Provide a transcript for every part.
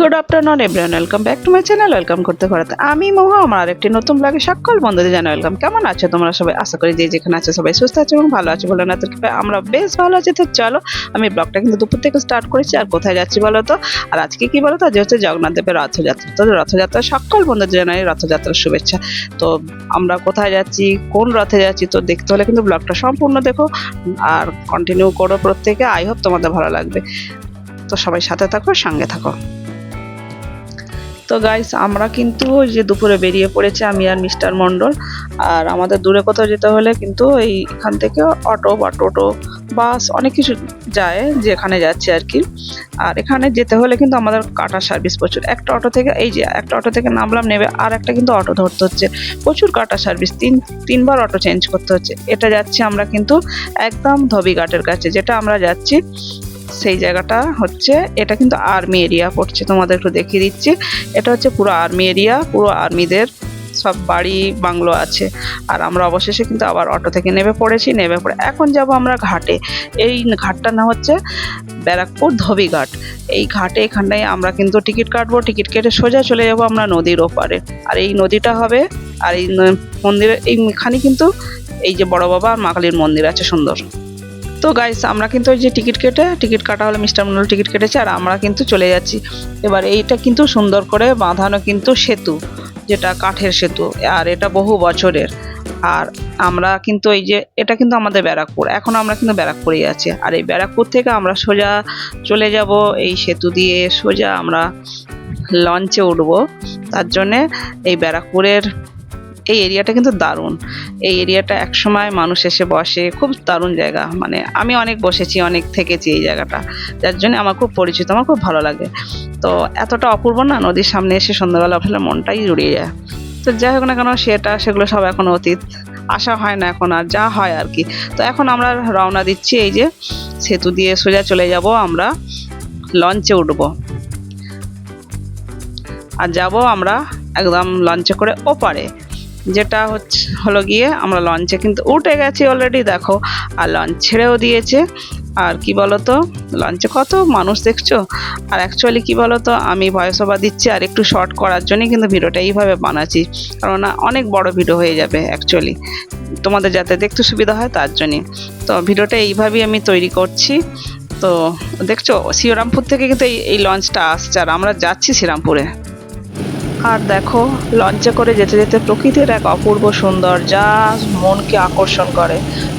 Good afternoon everyone welcome back to my channel welcome করতে করাতে আমি মোহা, আমার আরেকটি নতুন ব্লগে সকল বন্ধুদের জানাই ওয়েলকাম কেমন আছো? তোমরা সবাই আশা করি যে যেখানে আছে সবাই সুস্থ আছে এবং ভালো আছে বলে না। তো আমরা বেশ ভালো আছি। তো চলো, আমি ব্লগটা কিন্তু দুপুর থেকে স্টার্ট করেছি। আর কোথায় যাচ্ছি বলো তো? আর আজকে কি বলো তো? আজ হচ্ছে জগন্নাথ দেবের রথযাত্রা। তো রথযাত্রা সকল বন্ধুদের জানাই রথযাত্রার শুভেচ্ছা। তো আমরা কোথায় যাচ্ছি? কোন রথে যাচ্ছি? তো দেখতে হলে কিন্তু ব্লগটা সম্পূর্ণ দেখো। আর কন্টিনিউ করো প্রত্যেকে। আই হোপ তোমাদের ভালো লাগবে। তো সবাই সাথে থাকো, সঙ্গে থাকো। তো গাইস আমরা কিন্তু ওই যে দুপুরে বেরিয়ে পড়েছে আমি আর মিস্টার মণ্ডল। আর আমাদের দূরে কোথাও যেতে হলে কিন্তু এই এখান থেকে অটো বা টোটো, বাস অনেক কিছু যায় যেখানে যাচ্ছে আর কি। আর এখানে যেতে হলে কিন্তু আমাদের কাটা সার্ভিস প্রচুর। একটা অটো থেকে, এই যে একটা অটো থেকে নামলাম নেবে আর একটা কিন্তু অটো ধরতে হচ্ছে। প্রচুর কাটা সার্ভিস তিন, তিনবার অটো চেঞ্জ করতে হচ্ছে। এটা যাচ্ছি আমরা কিন্তু একদম ধবিঘাটের কাছে, যেটা আমরা যাচ্ছি সেই জায়গাটা হচ্ছে, এটা কিন্তু আর্মি এরিয়া পড়ছে, তোমাদের একটু দেখিয়ে দিচ্ছি। এটা হচ্ছে পুরো আর্মি এরিয়া, পুরো আর্মিদের সব বাড়ি, বাংলো আছে। আর আমরা অবশেষে কিন্তু আবার অটো থেকে নেমে পড়েছি, নেমে পড়ে এখন যাব আমরা ঘাটে। এই ঘাটটার নাম হচ্ছে ব্যারাকপুর ধবিঘাট এই ঘাটে এখানটায় আমরা কিন্তু টিকিট কাটবো, টিকিট কেটে সোজা চলে যাব আমরা নদীর ওপারে। আর এই নদীটা হবে, আর এই মন্দিরের এইখানে কিন্তু এই যে বড় বাবা আর মা কালীর মন্দির আছে, সুন্দর। তো গাইস আমরা কিন্তু ওই যে টিকিট কেটে টিকিট কাটা হলে মিস্টার মন্ডল টিকিট কেটেছে আর আমরা কিন্তু চলে যাচ্ছি। এবার এইটা কিন্তু সুন্দর করে বাঁধানো কিন্তু সেতু, যেটা কাঠের সেতু, আর এটা বহু বছরের। আর আমরা কিন্তু এই যে, এটা কিন্তু আমাদের ব্যারাকপুর। এখন আমরা কিন্তু ব্যারাকপুরেই আছি। আর এই ব্যারাকপুর থেকে আমরা সোজা চলে যাব, এই সেতু দিয়ে সোজা আমরা লঞ্চে উঠবো। তার জন্যে এই ব্যারাকপুরের এই এরিয়াটা কিন্তু দারুণ। এই এরিয়াটা একসময় মানুষ এসে বসে, খুব দারুণ জায়গা। মানে আমি অনেক বসেছি, অনেক থেকেছি এই জায়গাটা। যার জন্য আমার খুব পরিচিত, আমার খুব ভালো লাগে। তো এতটা অপূর্ব না, নদীর সামনে এসে সন্ধ্যাবেলা উঠলে মনটাই জুড়িয়ে যায়। তো যাই হোক না কেন, সেটা, সেগুলো সব এখন অতীত। আসা হয় না এখন আর, যা হয় আর কি। তো এখন আমরা রওনা দিচ্ছি এই যে, সেতু দিয়ে সোজা চলে যাব আমরা, লঞ্চে উঠব। আর যাব আমরা একদম লঞ্চে করে ওপারে। যেটা হচ্ছে, হলো গিয়ে আমরা লঞ্চে কিন্তু উঠে গেছি অলরেডি দেখো, আর লঞ্চ ছেড়েও দিয়েছে। আর কি বলতো লঞ্চে কত মানুষ দেখছ? আর অ্যাকচুয়ালি কি বলতো, আমি ভয়েস ওভার দিচ্ছি আর একটু শর্ট করার জন্যই কিন্তু ভিডিওটা এইভাবে বানাচ্ছি। কারণ অনেক বড় ভিডিও হয়ে যাবে অ্যাকচুয়ালি তোমাদের যাতে দেখতে সুবিধা হয় তার জন্যে তো ভিডিওটা এইভাবেই আমি তৈরি করছি। তো দেখছ, শ্রীরামপুর থেকে কিন্তু এই এই লঞ্চটা আসছে আর আমরা যাচ্ছি শ্রীরামপুরে। আর দেখো লঞ্চে করে যেতে যেতে প্রকৃতির এক অপূর্ব সুন্দর যা মনকে আকর্ষণ করে।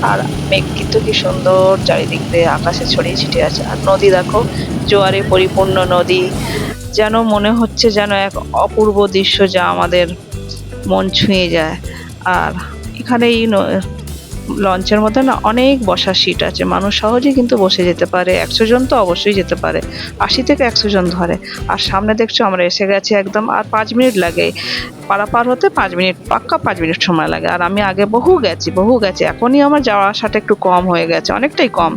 আর মেঘ কিন্তু কি সুন্দর চারিদিক দিয়ে আকাশে ছড়িয়ে ছিটিয়ে আছে। আর নদী দেখো, জোয়ারে পরিপূর্ণ নদী, যেন মনে হচ্ছে যেন এক অপূর্ব দৃশ্য যা আমাদের মন ছুঁয়ে যায়। আর এখানে এই লঞ্চের মধ্যে না অনেক বসার সিট আছে। মানুষ সহজেই কিন্তু বসে যেতে পারে, একশো জন তো অবশ্যই যেতে পারে। আশি থেকে একশো জন ধরে। আর সামনে দেখছ আমরা এসে গেছি একদম আর পাঁচ মিনিট লাগে। পারাপার হতে পাঁচ মিনিট, পাক্কা পাঁচ মিনিট সময় লাগে। আর আমি আগে বহু গেছি বহু গেছি। এখনই আমার যাওয়া আসাটা একটু কম হয়ে গেছে, অনেকটাই কম।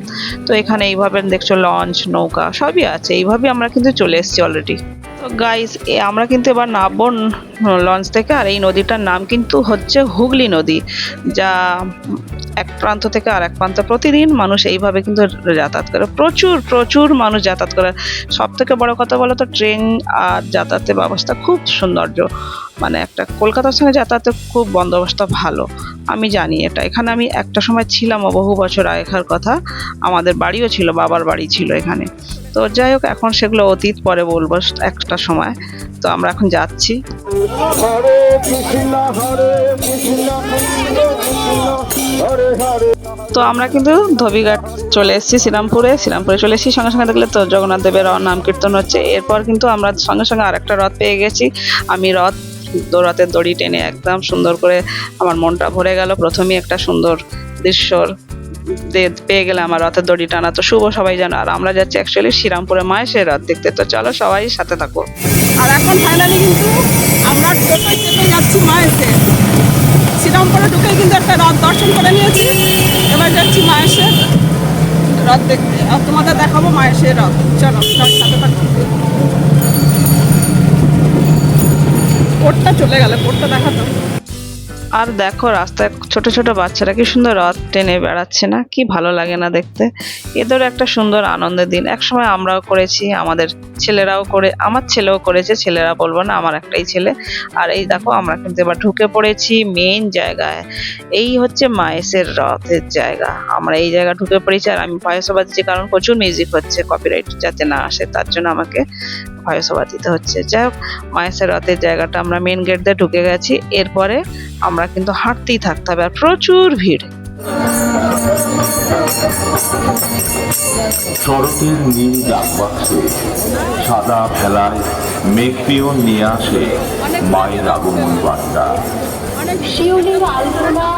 তো এখানে এইভাবে দেখছ লঞ্চ, নৌকা সবই আছে। এইভাবে আমরা কিন্তু চলে এসেছি অলরেডি তো গাইস আমরা কিন্তু এবার নামবো লঞ্চ থেকে। আর এই নদীটার নাম কিন্তু হচ্ছে হুগলি নদী, যা এক প্রান্ত থেকে আর এক প্রান্ত প্রতিদিন মানুষ এইভাবে কিন্তু যাতায়াত করে। প্রচুর প্রচুর মানুষ যাতায়াত করে। সব থেকে বড় কথা বলো তো ট্রেন আর যাতায়াতের ব্যবস্থা খুব সৌন্দর্য। মানে একটা কলকাতার সঙ্গে যাতায়াতের খুব বন্দোবস্ত ভালো, আমি জানি এটা। এখানে আমি একটা সময় ছিলাম বহু বছর আগেকার কথা, আমাদের বাড়িও ছিল, বাবার বাড়ি ছিল এখানে। তো যাই হোক, এখন সেগুলো অতীত, পরে বলব একটা সময়। তো আমরা এখন যাচ্ছি। তো আমরা কিন্তু ধবিঘাট চলে এসেছি শ্রীরামপুরে। শ্রীরামপুরে চলে এসেছি, সঙ্গে সঙ্গে দেখলে তো জগন্নাথ দেবের নাম কীর্তন হচ্ছে। এরপর কিন্তু আমরা সঙ্গে সঙ্গে আরেকটা রথ পেয়ে গেছি। আমি রথ রথের দড়ি টেনে একদম সুন্দর করে আমার মনটা ভরে গেল। প্রথমেই একটা সুন্দর দৃশ্যর পেয়ে গেলে আমার রথের দড়ি টানা। তো শুভ সবাই জানো, আর আমরা যাচ্ছি অ্যাকচুয়ালি শ্রীরামপুরে মায়ের রথ দেখতে। তো চলো সবাই সাথে থাকো। আর এখন ফাইনালি কিন্তু আমরা টোটোয় চেপে যাচ্ছি মায়েসে শ্রীরামপুরে ঢুকে কিন্তু একটা রথ দর্শন করে নিয়েছি। এবার যাচ্ছি মায়েসের রথ দেখতে। আর তোমাদের দেখাবো মায়েসের রথ। চলো সাথে থাকো। কোটটা চলে গেলে কোটটা দেখাতো। আর দেখো রাস্তায় ছোট ছোট বাচ্চারা কি সুন্দর রথ টেনে বেড়াচ্ছে না? কি ভালো লাগে না দেখতে। এদেরও একটা সুন্দর আনন্দের দিন। একসময় আমরাও করেছি, আমাদের ছেলেরাও করে, আমার ছেলেও করেছে, ছেলেরা বলব না, আমার একটাই ছেলে। আর এই দেখো আমরা কিন্তু এবার ঢুকে পড়েছি মেন জায়গায়। এই হচ্ছে মায়েসের রথের জায়গা। আমরা এই জায়গা ঢুকে পড়েছি আর আমি ভয়েসও বাজছি কারণ প্রচুর মিউজিক হচ্ছে কপিরাইট যাতে না আসে, তার জন্য আমাকে ভয়েসও দিতে হচ্ছে। যাই হোক মায়েসের রথের জায়গাটা আমরা মেন গেট দিয়ে ঢুকে গেছি। এরপরে আমরা কিন্তু হাঁটতেই থাকতে হবে আর প্রচুর ভিড়। শরতের নীল ডাকবাক্সে সাদা ফেলায় মেঘপিয়ন নিয়ে আসে মায়ের আগমন বার্তা। শিউলির আলপনা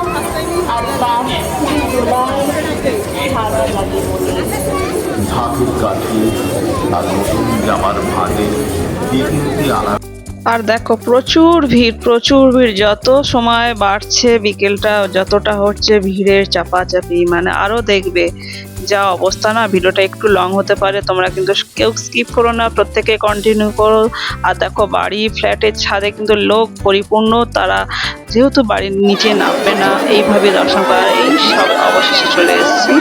আর দেখো, প্রচুর ভিড় প্রচুর ভিড়। যত সময় বাড়ছে বিকেলটা, যতটা হচ্ছে ভিড়ের চাপাচাপি মানে আরও দেখবে যা অবস্থা। না, ভিডিওটা একটু লং হতে পারে, তোমরা কিন্তু কেউ স্কিপ করো না, প্রত্যেকে কন্টিনিউ করো। আর দেখো, বাড়ি ফ্ল্যাটের ছাদে কিন্তু লোক পরিপূর্ণ, তারা যেহেতু বাড়ির নিচে নামবে না, এইভাবে দর্শন করার এই সব অবশেষে চলে এসেছি।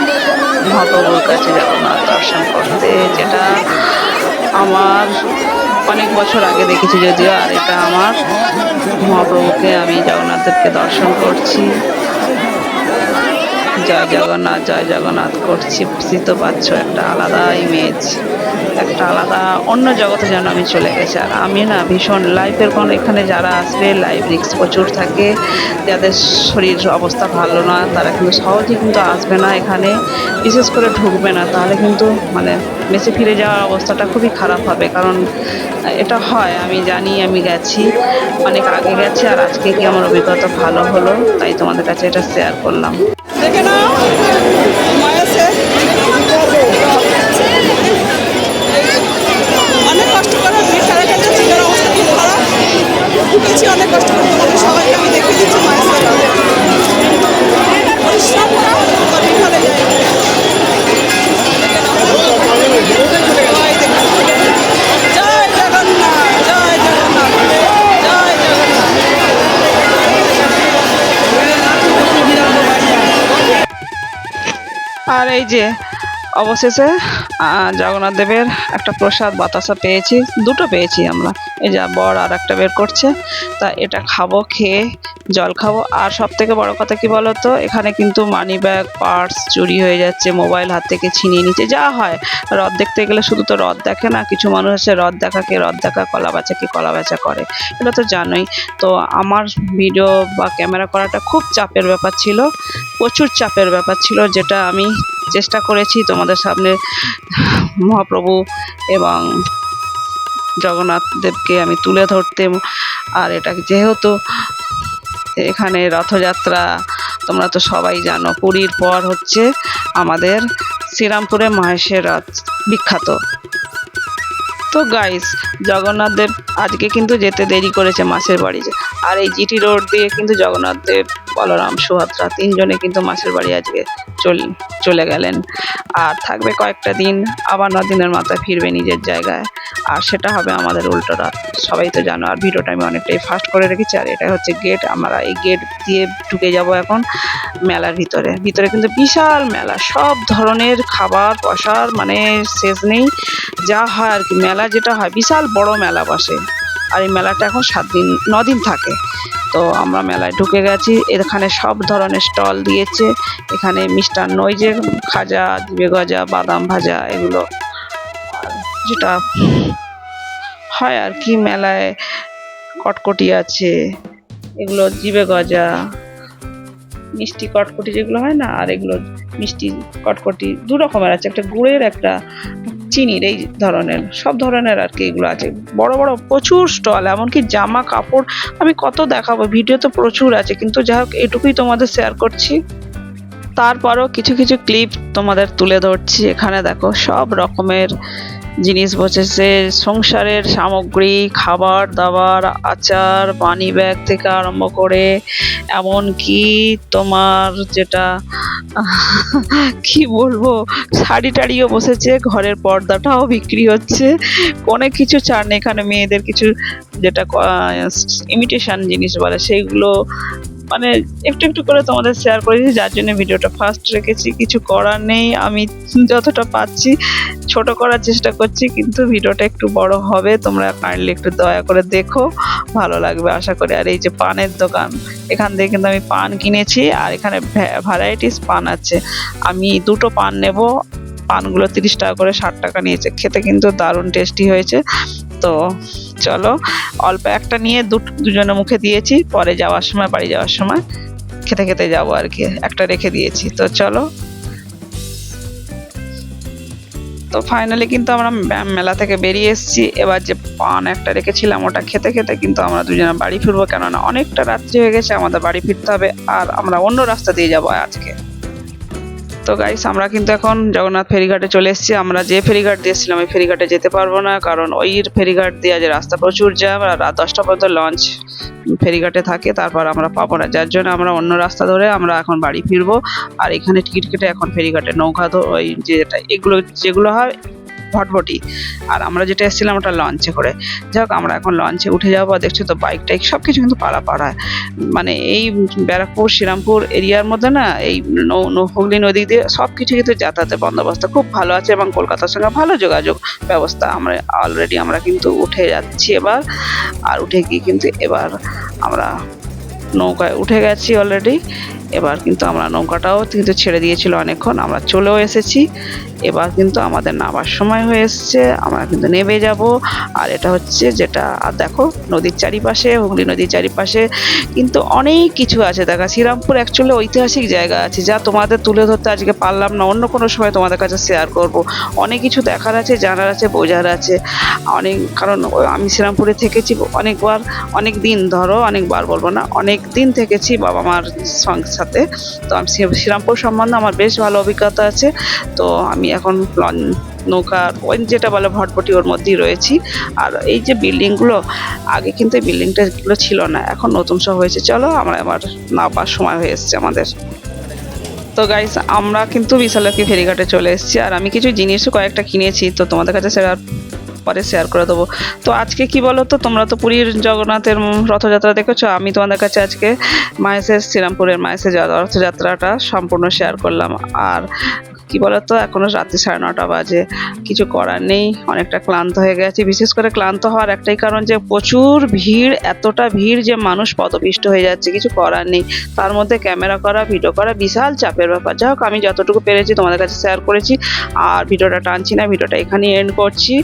মহাপ্রভুর কাছে জগন্নাথ দর্শন করতে, যেটা আমার অনেক বছর আগে দেখেছি যদিও, আর এটা আমার মহাপ্রভুকে আমি জগন্নাথদেবকে দর্শন করছি। জয় জগন্নাথ জয় জগন্নাথ করছি। বুঝতেই তো পারছ, একটা আলাদা ইমেজ একটা আলাদা, অন্য জগতে যেন আমি চলে গেছি। আর আমি না ভীষণ লাইফের কোনো এখানে যারা আসবে লাইফ রিক্স প্রচুর থাকে। যাদের শরীর অবস্থা ভালো না, তারা কিন্তু সহজে কিন্তু আসবে না এখানে। বিশেষ করে ঢুকবে না, তাহলে কিন্তু মানে মেসে ফিরে যাওয়ার অবস্থাটা খুবই খারাপ হবে। কারণ এটা হয়, আমি জানি, আমি গেছি, অনেক আগে গেছি, আর আজকে কি আমার অভিজ্ঞতা ভালো হলো, তাই তোমাদের কাছে এটা শেয়ার করলাম। আর এই যে অবশেষে জগন্নাথ দেবের একটা প্রসাদ বাতাসা পেয়েছি। দুটো পেয়েছি আমরা। এই যা বর আর একটা বের করছে, তা এটা খাব, খেয়ে জল খাব। আর সব থেকে বড় কথা কি বলতো, এখানে কিন্তু মানি ব্যাগ পার্স চুরি হয়ে যাচ্ছে মোবাইল হাত থেকে ছিনিয়ে নিচ্ছে। যা হয়, রথ দেখতে গেলে শুধু তো রথ দেখে না, কিছু মানুষ আছে রথ দেখাকে রথ দেখা, কলা বেচাকে কলা বেচা করে। এটা তো জানোই। তো আমার ভিডিও বা ক্যামেরা করাটা খুব চাপের ব্যাপার ছিল, প্রচুর চাপের ব্যাপার ছিল, যেটা আমি চেষ্টা করেছি তোমাদের সামনে মহাপ্রভু এবং জগন্নাথ দেবকে আমি তুলে ধরতে। আর এটা যেহেতু এখানে রথযাত্রা, তোমরা তো সবাই জানো, পুরীর পর হচ্ছে আমাদের শ্রীরামপুরে মহেশের রথ বিখ্যাত। তো গাইস জগন্নাথ দেব আজকে কিন্তু যেতে দেরি করেছে মাসের বাড়ি আর এই জিটি রোড দিয়ে কিন্তু জগন্নাথ দেব বলরাম, সুভদ্রা, তিনজনে কিন্তু মাসের বাড়ি আজকে চল, চলে গেলেন। আর থাকবে কয়েকটা দিন, আবার ন দিনের মাথায় ফিরবে নিজের জায়গায়। আর সেটা হবে আমাদের উল্টো রাত। সবাই তো জানো, আর ভিডিওটা আমি অনেকটাই ফাস্ট করে রেখেছি। আর এটা হচ্ছে গেট আমরা এই গেট দিয়ে ঢুকে যাব এখন মেলার ভিতরে। ভিতরে কিন্তু বিশাল মেলা, সব ধরনের খাবার পসার মানে শেষ নেই। যা হয় আর কি, মেলা যেটা হয়, বিশাল বড় মেলা বসে। আর এই মেলাটা এখন সাত দিন ন দিন থাকে। তো আমরা মেলায় ঢুকে গেছি। এখানে সব ধরনের স্টল দিয়েছে। এখানে মিষ্টান্ন ওই যে খাজা, দিবে গজা, বাদাম ভাজা, এগুলো। যেটা হয় আর কি, মেলায় কটকটি আছে, এগুলো জিবে গজা, মিষ্টি কটকটি যেগুলো হয় না, আর এগুলো মিষ্টি কটকটি দু রকমের আছে। একটা গুড়ের, একটা চিনির এই ধরনের, সব ধরনের আর কি এগুলো আছে। বড় বড় প্রচুর স্টল, এমনকি জামা, কাপড় আমি কত দেখাবো, ভিডিও তো প্রচুর আছে, কিন্তু যা হোক এটুকুই তোমাদের শেয়ার করছি। তারপরও কিছু কিছু ক্লিপ তোমাদের তুলে ধরছি, এখানে দেখো সব রকমের জিনিস বসেছে, সংসারের সামগ্রী, খাবার, দাবার, আচার, পানি ব্যাগ থেকে আরম্ভ করে, এমনকি তোমার যেটা, কি বলব, শাড়ি টাড়িও বসেছে, ঘরের পর্দাটাও বিক্রি হচ্ছে। অনেক কিছু নেই এখানে মেয়েদের কিছু যেটা ইমিটেশন জিনিস বলে, সেইগুলো মানে একটু একটু করে তোমাদের শেয়ার করেছি যার জন্য ভিডিওটা ফার্স্ট রেখেছি। কিছু করার নেই, আমি যতটা পাচ্ছি, ছোট করার চেষ্টা করছি, কিন্তু ভিডিওটা একটু বড় হবে। তোমরা কাইন্ডলি একটু দয়া করে দেখো, ভালো লাগবে আশা করি। আর এই যে পানের দোকান, এখান থেকে কিন্তু আমি পান কিনেছি, আর এখানে ভ্যারাইটিস পান আছে। আমি দুটো পান নেব, পানগুলো তিরিশ টাকা করে ষাট টাকা নিয়েছে। খেতে কিন্তু দারুণ টেস্টি হয়েছে। তো চলো, অল্প একটা নিয়ে দু- দুজনের মুখে দিয়েছি, পরে যাওয়ার সময়, বাড়ি যাওয়ার সময় খেতে খেতে যাব আর কি, একটা রেখে দিয়েছি, তো চলো। তো ফাইনালি কিন্তু আমরা মে- মেলা থেকে বেরিয়ে এসেছি, এবার যে পান একটা রেখেছিলাম, ওটা খেতে খেতে কিন্তু আমরা দুজনে বাড়ি ফিরবো, কেননা অনেকটা রাত্রি হয়ে গেছে, আমাদের বাড়ি ফিরতে হবে, আর আমরা অন্য রাস্তা দিয়ে যাব আজকে। তো গাইস আমরা কিন্তু এখন জগন্নাথ ফেরিঘাটে চলে এসেছি। আমরা যে ফেরিঘাট দিয়েছিলাম ওই ফেরিঘাটে যেতে পারব না। কারণ ওই ফেরিঘাট দিয়ে যে রাস্তা প্রচুর জ্যাম আর রাত দশটা পর্যন্ত লঞ্চ ফেরিঘাটে থাকে। তারপর আমরা পাবো না। যার জন্য আমরা অন্য রাস্তা ধরে আমরা এখন বাড়ি ফিরবো। আর এখানে টিকিট কেটে এখন ফেরিঘাটে নৌকা ওই যেটা এগুলো যেগুলো হয় ভটভটি। আর আমরা যেটা এসেছিলাম ওটা লঞ্চে করে। যাই হোক, আমরা এখন লঞ্চে উঠে যাব। আর দেখছ তো বাইক টাইক সব কিছু কিন্তু পাড়া পাড়ায় মানে এই ব্যারাকপুর, শ্রীরামপুর এরিয়ার মধ্যে না, এই হুগলি নদী দিয়ে সব কিছু কিন্তু যাতায়াতের বন্দোবস্ত খুব ভালো আছে এবং কলকাতার সঙ্গে ভালো যোগাযোগ ব্যবস্থা আমরা অলরেডি আমরা কিন্তু উঠে যাচ্ছি এবার। আর উঠে গিয়ে কিন্তু এবার আমরা নৌকায় উঠে গেছি অলরেডি এবার কিন্তু আমরা নৌকাটাও কিন্তু ছেড়ে দিয়েছিল অনেকক্ষণ, আমরা চলেও এসেছি। এবার কিন্তু আমাদের নামার সময় হয়ে এসছে, আমরা কিন্তু নেমে যাব। আর এটা হচ্ছে যেটা, আর দেখো নদীর চারিপাশে, হুগলি নদীর চারিপাশে কিন্তু অনেক কিছু আছে। দেখা, শ্রীরামপুর অ্যাকচুয়ালি ঐতিহাসিক জায়গা আছে, যা তোমাদের তুলে ধরতে আজকে পারলাম না। অন্য কোনো সময় তোমাদের কাছে শেয়ার করব। অনেক কিছু দেখার আছে, জানার আছে, বোঝার আছে। অনেক, কারণ আমি শ্রীরামপুরে থেকেছি অনেকবার, অনেক দিন ধরো, অনেকবার বলব না, অনেক দিন থেকেছি বাবা মার সঙ্গে সাথে। তো আমি শ্রী- শ্রীরামপুর সম্বন্ধে আমার বেশ ভালো অভিজ্ঞতা আছে। তো আমি এখন নৌকার ওই যেটা বলে ভটভটি ওর মধ্যেই রয়েছি। আর এই যে বিল্ডিংগুলো, আগে কিন্তু এই বিল্ডিংটাগুলো ছিল না, এখন নতুন সব হয়েছে। চলো, আমরা এবার নাবার সময় হয়ে এসছে আমাদের। তো গাইস আমরা কিন্তু বিশালক্ষী ফেরিঘাটে চলে এসেছি। আর আমি কিছু জিনিসও কয়েকটা কিনেছি, তো তোমাদের কাছে শেয়ার পরে শেয়ার করে দেবো। তো আজকে কি বলো তো তোমরা তো পুরীর জগন্নাথের রথযাত্রা দেখেছ। আমি তোমাদের কাছে আজকে মায়েসের শ্রীরামপুরের মায়েসের রথযাত্রাটা সম্পূর্ণ শেয়ার করলাম। আর কি বলতো? এখনও রাত্রি সাড়ে নটা বাজে। কিছু করার নেই, অনেকটা ক্লান্ত হয়ে গেছি। বিশেষ করে ক্লান্ত হওয়ার একটাই কারণ যে, প্রচুর ভিড়, এতটা ভিড় যে, মানুষ পদপিষ্ট হয়ে যাচ্ছে। কিছু করার নেই। তার মধ্যে ক্যামেরা করা, ভিডিও করা বিশাল চাপের ব্যাপার। যাই হোক, আমি যতটুকু পেরেছি তোমাদের কাছে শেয়ার করেছি। আর ভিডিওটা টানছি না, ভিডিওটা এখানেই এন্ড করছি।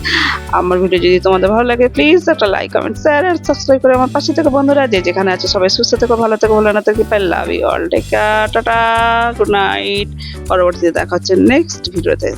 আমার ভিডিও যদি তোমাদের ভালো লাগে প্লিজ একটা লাইক কমেন্ট শেয়ার আর সাবস্ক্রাইব করে আমার পাশে থেকে বন্ধুরা। যে যেখানে আছে, সবাই সুস্থ থেকো, ভালো থেকো, ভালো না থেকো love you all take tata good night পরবর্তীতে দেখা হচ্ছে নেক্সট ভিডিওতে